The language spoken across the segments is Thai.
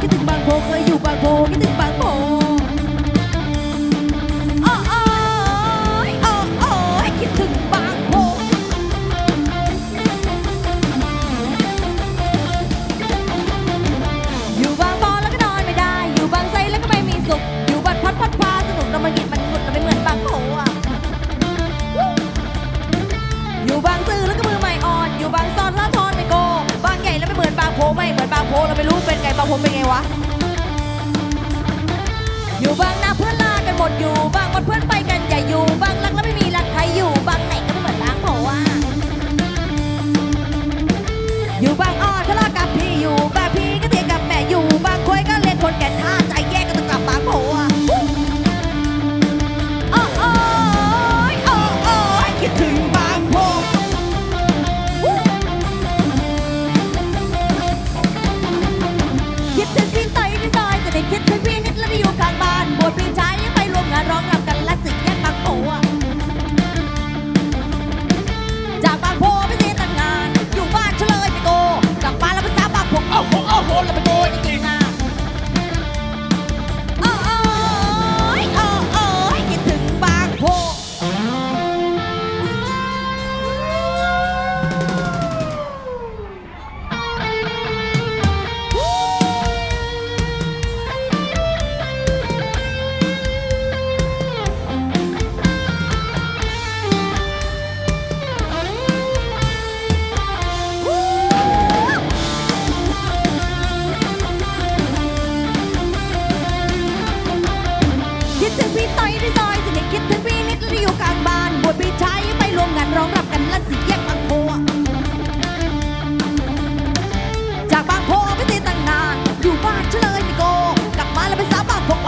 คิดถึงบางโพเคยอยู่บางโพคิดถึงบางโพ ไม่รู้เป็นไงบางผมเป็นไงวะ อยู่บางนาเพื่อนลากันหมดอยู่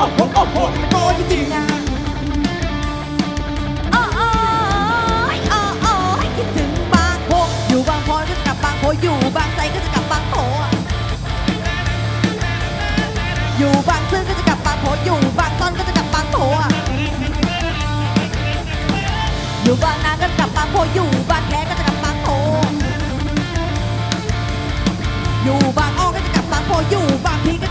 โอ้โหโอ้โหโงโอ้ยโอ้โอ้ยคิงบางโพอยู่บางโพก็จะกลับบางโพอยู่บางไซก็จะกลับบางโพอยู่บางซื่อก็จะกลับบางโพอยู่บางตอนก็จะกลับบางโพอยู่บางนาก็จะกลับบางโพอยู่บางแคก็จะกลับบางโพอยู่บางอ้อก็จะกลับบางโพอยู่บางพีก็